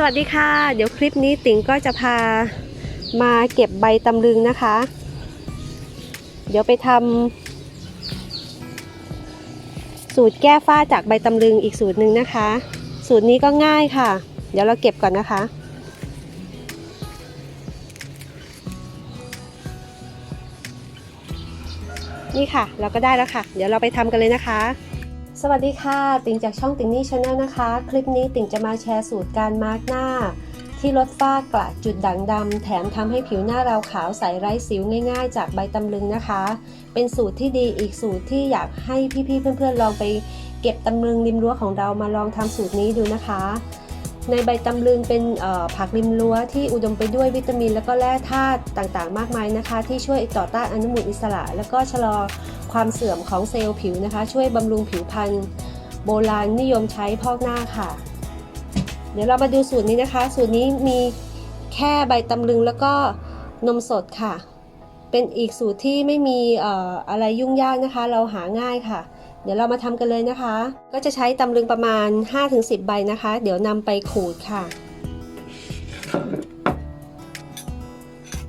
สวัสดีค่ะ เดี๋ยวคลิปนี้ติ๋งก็จะพามาเก็บใบตำลึงนะคะ เดี๋ยวไปทำสูตรแก้ฝ้าจากใบตำลึงอีกสูตรหนึ่งนะคะ สูตรนี้ก็ง่ายค่ะ เดี๋ยวเราเก็บก่อนนะคะ นี่ค่ะ เราก็ได้แล้วค่ะ เดี๋ยวเราไปทำกันเลยนะคะ สวัสดีค่ะ ติ่งจากช่องติ่งนี่ชาแนลนะคะ คลิปนี้ติ่งจะมาแชร์สูตรการมาร์กหน้า ที่ลดฝ้ากระจุดด่างดำแถมทำให้ผิวหน้าเราขาวใสไร้สิวง่ายๆ จากใบตำลึงนะคะ เป็นสูตรที่ดีอีกสูตรที่อยากให้พี่ๆเพื่อนๆลองไป เก็บตำลึงริมรั้วของเรามาลองทำสูตรนี้ดูนะคะ ในใบตำลึงเป็นผักริมรั้วที่อุดมไปด้วยวิตามิน และก็แร่ธาตุต่างๆ มากมายนะคะ ที่ช่วยต่อต้านอนุมูลอิสระ แล้วก็ชะลอความเสื่อมของเซลล์ผิวนะคะ ช่วยบำรุงผิวพรรณโบราณนิยมใช้พอกหน้าค่ะ เดี๋ยวเรามาดูสูตรนี้นะคะ สูตรนี้มีแค่ใบตำลึงแล้วก็นมสดค่ะ เป็นอีกสูตรที่ไม่มีอออะไรยุ่งยากนะคะ เราหาง่ายค่ะ ดี๋ยวเรามาทำกันเลยนะคะ ก็จะใช้ตำลึงประมาณ 5-10 ใบนะคะ เดี๋ยวนำไปขูดค่ะ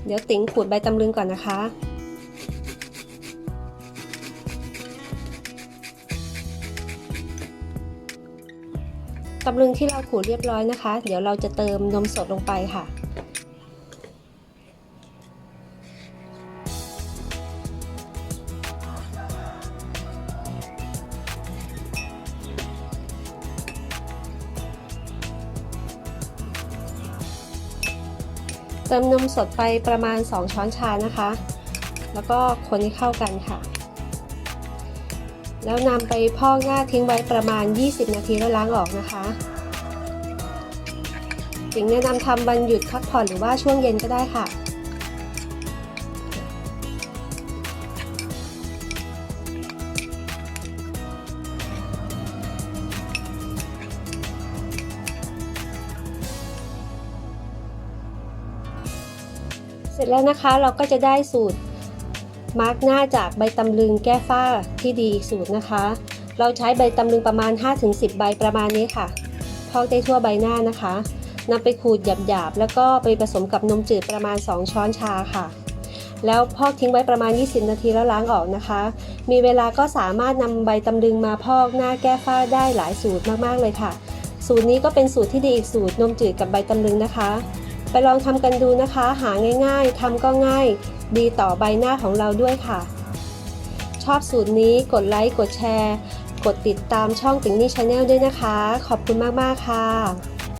เดี๋ยวติ๋งขูดใบตำลึงก่อนนะคะตำลึงที่เราขูดเรียบร้อยนะคะ เดี๋ยวเราจะเติมนมสดลงไปค่ะ เติมนมสดไปประมาณ 2 ช้อนชานะคะ แล้วก็คนให้เข้ากันค่ะ แล้วนำไปพอกหน้าทิ้งไว้ประมาณ 20 นาทีแล้วล้างออกนะคะสิ่งแนะนำทำวันหยุดพักผ่อนหรือว่าช่วงเย็นก็ได้ค่ะ ร็จแล้วนะคะเราก็จะได้สูตรมาร์กหน้าจากใบตำลึงแก้ฝ้าที่ดีอีกสูตรนะคะ เราใช้ใบตำลึงประมาณ 5-10 ใบประมาณนี้ค่ะ พอกได้ทั่วใบหน้านะคะนำไปขูดหยาบๆ แล้วก็ไปผสมกับนมจืดประมาณ 2 ช้อนชาค่ะ แล้วพอกทิ้งไว้ประมาณ 20 นาทีแล้วล้างออกนะคะ มีเวลาก็สามารถนำใบตำลึงมาพอกหน้าแก้ฝ้าได้หลายสูตรมากๆเลยค่ะ สูตรนี้ก็เป็นสูตรที่ดีอีกสูตรนมจืดกับใบตำลึงนะคะ ไปลองทำกันดูนะคะ หาง่ายๆทำก็ง่าย ดีต่อใบหน้าของเราด้วยค่ะ ชอบสูตรนี้กดไลค์กดแชร์ กดติดตามช่องติงนี่ชาแนลด้วยนะคะ ขอบคุณมากๆค่ะ